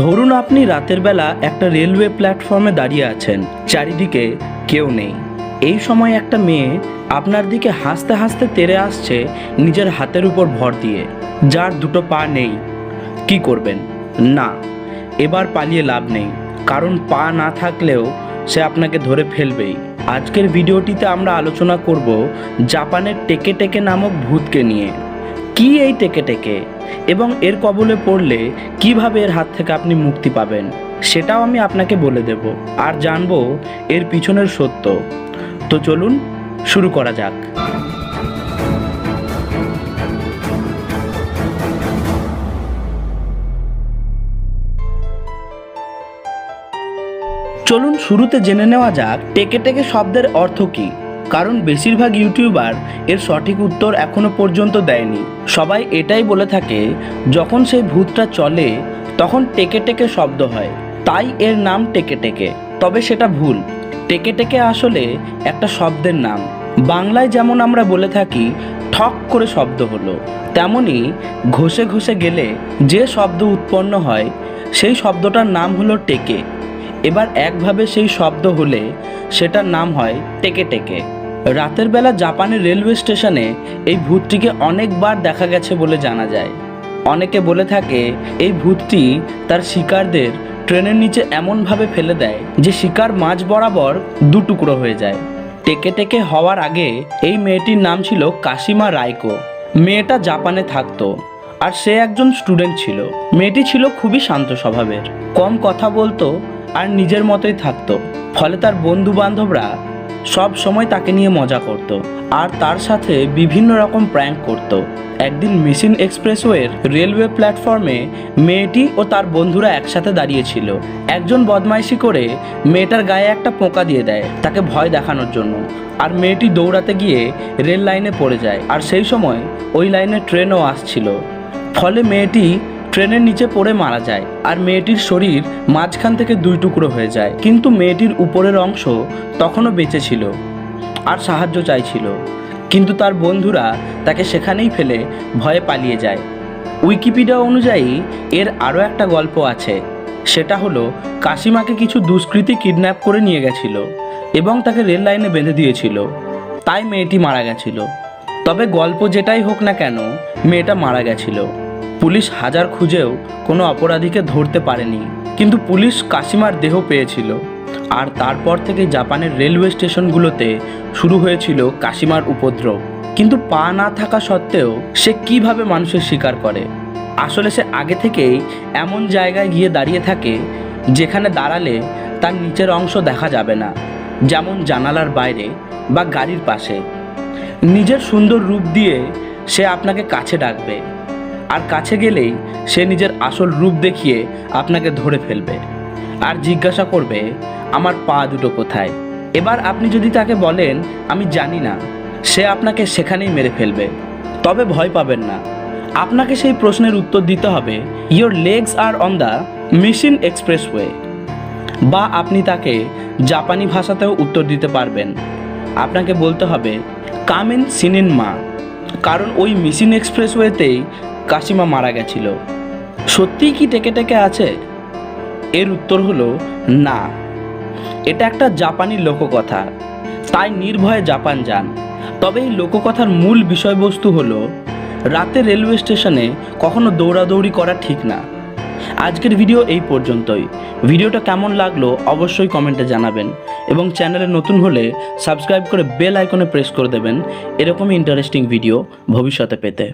ধরুন আপনি রাতের বেলা একটা রেলওয়ে প্ল্যাটফর্মে দাঁড়িয়ে আছেন, চারিদিকে কেউ নেই। এই সময় একটা মেয়ে আপনার দিকে হাসতে হাসতে তেরে আসছে নিজের হাতের উপর ভর দিয়ে। যার দুটো পা নেই। কি করবেন? না, এবার পালিয়ে লাভ নেই। কারণ পা না থাকলেও সে আপনাকে ধরে ফেলবেই। আজকের ভিডিওটিতে আমরা আলোচনা করব জাপানের টেকে টেকে নামক ভূতকে নিয়ে। কি এই টেকে টেকে? এবং এর কবলে পড়লে কীভাবে এর হাত থেকে আপনি মুক্তি পাবেন? সেটাও আমি আপনাকে বলে দেব। আর জানব এর পিছনের সত্য। তো চলুন, শুরু করা যাক। চলুন শুরুতে জেনে নেওয়া যাক, টেকে টেকে শব্দের অর্থ কী? কারণ বেশিরভাগ ইউটিউবার এর সঠিক উত্তর এখনও পর্যন্ত দেয়নি। সবাই এটাই বলে থাকে, যখন সেই ভূতটা চলে, তখন টেকে টেকে শব্দ হয়। তাই এর নাম টেকে টেকে। তবে সেটা ভুল। টেকে টেকে আসলে একটা শব্দের নাম। বাংলায় যেমন আমরা বলে থাকি, ঠক করে শব্দ হলো, তেমনি ঘষে ঘষে গেলে যে শব্দ উৎপন্ন হয়, সেই শব্দটার নাম হলো টেকে। এবার একভাবে সেই শব্দ হলে, সেটার নাম হয় টেকে টেকে। রাতের বেলা জাপানের রেলওয়ে স্টেশনে এই ভূতটিকে অনেকবার দেখা গেছে বলে জানা যায়। অনেকে বলে থাকে, এই ভূতটি তার শিকারদের ট্রেনের নিচে এমনভাবে ফেলে দেয় যে শিকার মাঝ বরাবর দু টুকরো হয়ে যায়। টেকে টেকে হওয়ার আগে এই মেয়েটির নাম ছিল কাশিমা রায়কো মেয়েটা জাপানে থাকতো আর সে একজন স্টুডেন্ট ছিল। মেয়েটি ছিল খুবই শান্ত স্বভাবের। কম কথা বলতো আর নিজের মতোই থাকতো। ফলে তার বন্ধু বান্ধবরা সব সময় তাকে নিয়ে মজা করত। আর তার সাথে বিভিন্ন রকম প্র্যাঙ্ক করত। একদিন মিশন এক্সপ্রেসওয়ের রেলওয়ে প্ল্যাটফর্মে মেয়েটি ও তার বন্ধুরা একসাথে দাঁড়িয়েছিল। একজন বদমাইশি করে মেয়েটার গায়ে একটা পোকা দিয়ে দেয় তাকে ভয় দেখানোর জন্য। আর মেয়েটি দৌড়াতে গিয়ে রেল লাইনে পড়ে যায়। আর সেই সময় ওই লাইনে ট্রেনও আসছিল। ফলে মেয়েটি ট্রেনের নিচে পড়ে মারা যায় আর মেয়েটির শরীর মাঝখান থেকে দুই টুকরো হয়ে যায়। কিন্তু মেয়েটির উপরের অংশ তখনও বেঁচে ছিল আর সাহায্য চাইছিল। কিন্তু তার বন্ধুরা তাকে সেখানেই ফেলে ভয়ে পালিয়ে যায়। উইকিপিডিয়া অনুযায়ী এর আরও একটা গল্প আছে। সেটা হলো, কাশিমাকে কিছু দুষ্কৃতী কিডন্যাপ করে নিয়ে গেছিল এবং তাকে রেল লাইনে বেঁধে দিয়েছিল। তাই মেয়েটি মারা গেছিল। তবে গল্প যেটাই হোক না কেন, মেয়েটা মারা গেছিল। পুলিশ হাজার খুঁজেও কোনো অপরাধীকে ধরতে পারেনি। কিন্তু পুলিশ কাশিমার দেহ পেয়েছিল। আর তারপর থেকে জাপানের রেলওয়ে স্টেশনগুলোতে শুরু হয়েছিল কাশিমার উপদ্রব। কিন্তু পা না থাকা সত্ত্বেও সে কীভাবে মানুষের শিকার করে? আসলে সে আগে থেকেই এমন জায়গায় গিয়ে দাঁড়িয়ে থাকে, যেখানে দাঁড়ালে তার নিচের অংশ দেখা যাবে না, যেমন জানালার বাইরে বা গাড়ির পাশে। নিজের সুন্দর রূপ দিয়ে সে আপনাকে কাছে ডাকবে। আর কাছে গেলেই সে নিজের আসল রূপ দেখিয়ে আপনাকে ধরে ফেলবে। আর জিজ্ঞাসা করবে, আমার পা দুটো কোথায়? এবার আপনি যদি তাকে বলেন, আমি জানি না, সে আপনাকে সেখানেই মেরে ফেলবে। তবে ভয় পাবেন না। আপনাকে সেই প্রশ্নের উত্তর দিতে হবে your legs are on the mission expressway বা আপনি তাকে জাপানি ভাষাতেও উত্তর দিতে পারবেন। আপনাকে বলতে হবে, কামেন সিনিন মা কারণ ওই মিশন এক্সপ্রেসওয়েতেই কাশিমা মারা গেছিল। সত্যিই কি টেকে টেকে আছে? এর উত্তর হলো, না। এটা একটা জাপানি লোককথা। তাই নির্ভয়ে জাপান যান। তবে এই লোককথার মূল বিষয়বস্তু হলো, রাতে রেলওয়ে স্টেশনে কখনো দৌড়াদৌড়ি করা ঠিক না। আজকের ভিডিও এই পর্যন্তই। ভিডিওটা কেমন লাগল অবশ্যই কমেন্টে জানাবেন এবং চ্যানেলে নতুন হলে সাবস্ক্রাইব করে বেল আইকনে প্রেস করে দেবেন। এরকমই ইন্টারেস্টিং ভিডিও ভবিষ্যতে পেতে।